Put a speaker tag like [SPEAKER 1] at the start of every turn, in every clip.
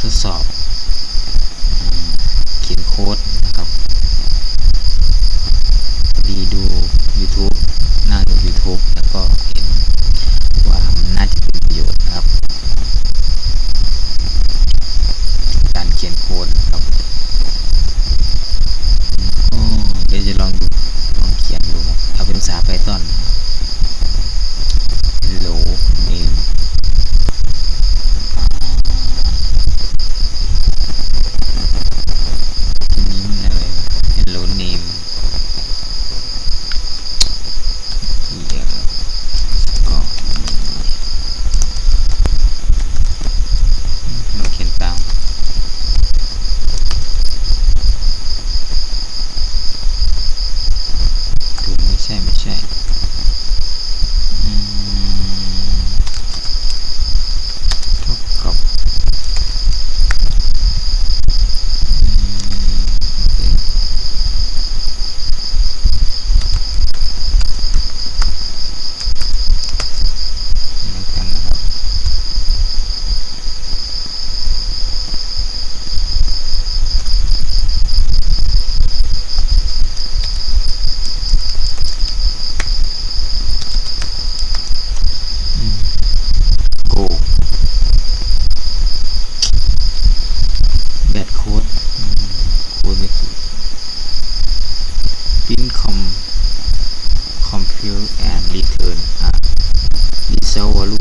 [SPEAKER 1] ทดสอบเขียนโค้ด 想我录。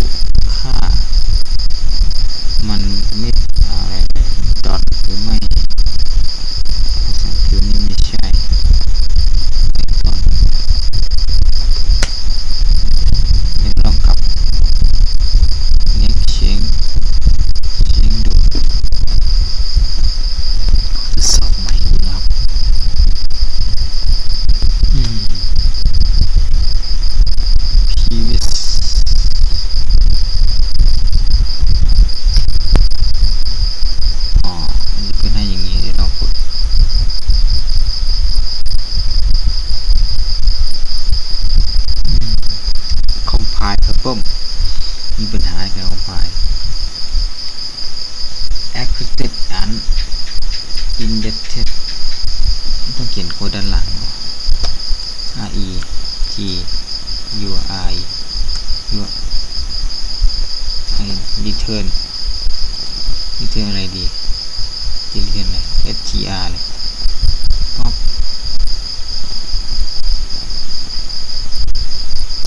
[SPEAKER 1] อมไพล์ครับผมมีปัญหาการขอมไพาย acquitted and indebted ต้องเขียนโค้ดด้านหลัง R E T U I U I return อะไรดีจะ return อะไร S T R เลยป๊อป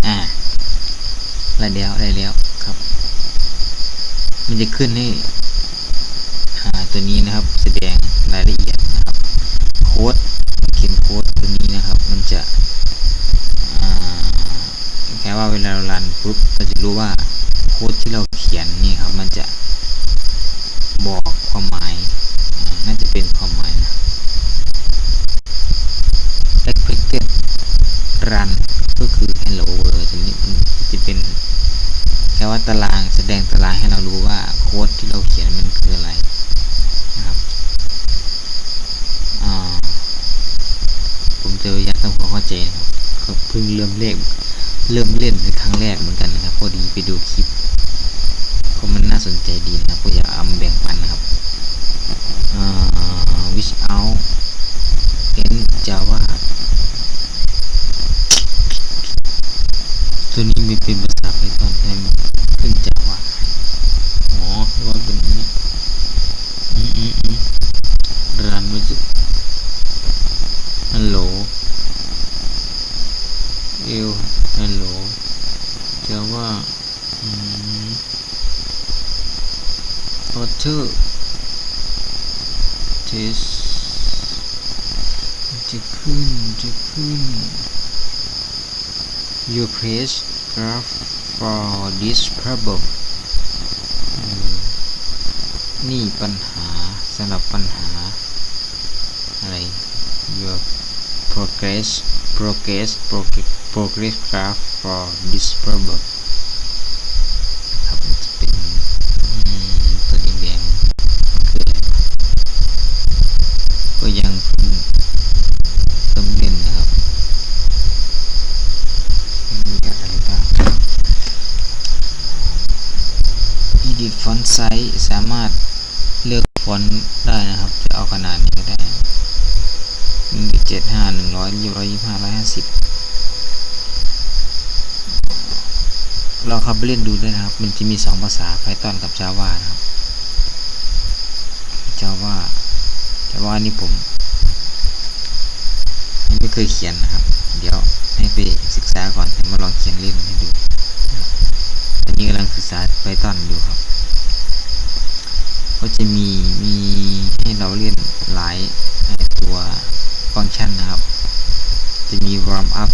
[SPEAKER 1] อ่าอะ ไรแล้วอะไรแล้วครับ มันจะขึ้นให้อ่าตัวนี้นะครับ แสดงรายละเอียดนะครับ โค้ดเขียนโค้ดตัวนี้นะครับ มันจะแค่ว่าเวลาเรารันปุ๊บเราจะรู้ว่าโค้ดที่เราเขียนนี่ครับ มันจะบอกความหมายน่าจะเป็นความหมายนะ expected run ก็คือ hello world ตัวนี้มันจะเป็น แค่ ว่าตารางแสดงตารางให้เรารู้ว่าโค้ดที่เราเขียนมันคืออะไรนะครับผมจะพยายามทำความเข้าใจนะครับเพิ่งเริ่มเล่นเริ่มเล่นเป็นครั้งแรกเหมือนกันนะครับ พอดีไปดูคลิปก็มันน่าสนใจดีนะครับก็อยากเอามาแบ่งปันนะครับ without in java ตัวนี้มีเป็นภา auto test จะขึ้นจะขึ้น you press graph for this problem เออนี่ปัญหาสำหรับปัญหา อะไร your progress progress progress progress graph for this problem Edit font size สามารถเลือกฟอนต์ได้นะครับ จะเอาขนาดนี้ก็ได้หนึ่งเจ็ดห้าหนึ่งร้อยยี่ร้อยยี่ห้าร้อยห้าสิบลองเข้าไปเล่นดูด้วยนะครับ มันจะมีสองภาษา Python กับ Java นะครับ Java Java นี่ผมยังไม่เคยเขียนนะครับ เดี๋ยวให้ไปศึกษาก่อนให้มาลองเขียนเล่นให้ดูตอนนี้กำลังศึกษา Python อยู่ครับ ก็จะมีมีให้เราเล่นหลายตัวฟังก์ชันนะครับ จะมี warm up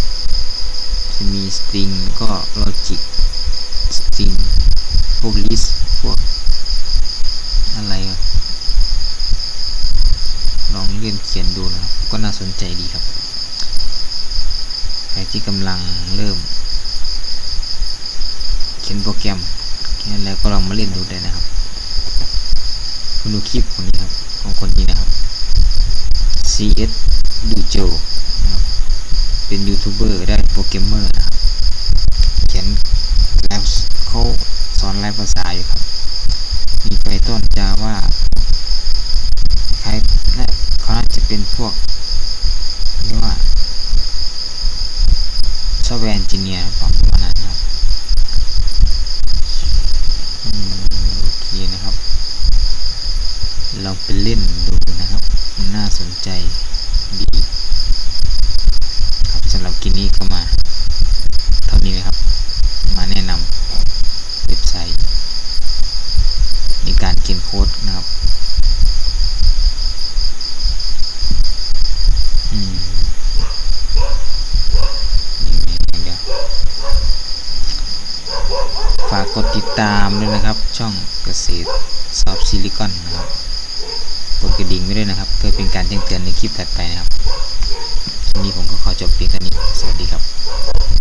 [SPEAKER 1] จะมี string แล้วก็ logic string พวก list พวกอะไร ลองเล่นเขียนดูนะครับ ก็น่าสนใจดีครับ ใครที่กำลังเริ่ม เขียนโปรแกรมแค่แล้วก็ลองมาเล่นดูได้นะครับ คุณดูคลิปคนนี้ครับ ของคนนี้นะครับ CS ดูโจนะครับเป็นยูทูบเบอร์ได้โปรแกรมเมอร์นะครับ เขียนแล้วเขาสอนหลายภาษาอยู่ครับ มีไ y ต้นจาว่าคล้ายน่าเขาน่าจะเป็นพวกเรียกว่าซอฟต์แวร์เอนจิเนียร์ประมาณนั้นนะครับอืมโอเคนะครับ ลองไปเล่นดูนะครับ น่าสนใจดี ครับสำหรับกินนี้ก็มา เท่านี้นะครับ มาแนะนำเว็บไซต์ในการเขียนโค้ดนะครับฝากกดติดตามด้วยนะครับ ช่องเกษตรซอฟซิลิคอนนะครับ กดกระดิ่งไว้ด้วยนะครับ เพื่อเป็นการแจ้งเตือนในคลิปถัดไปนะครับทีนี้ผมก็ขอจบเพียงเท่านี้ สวัสดีครับ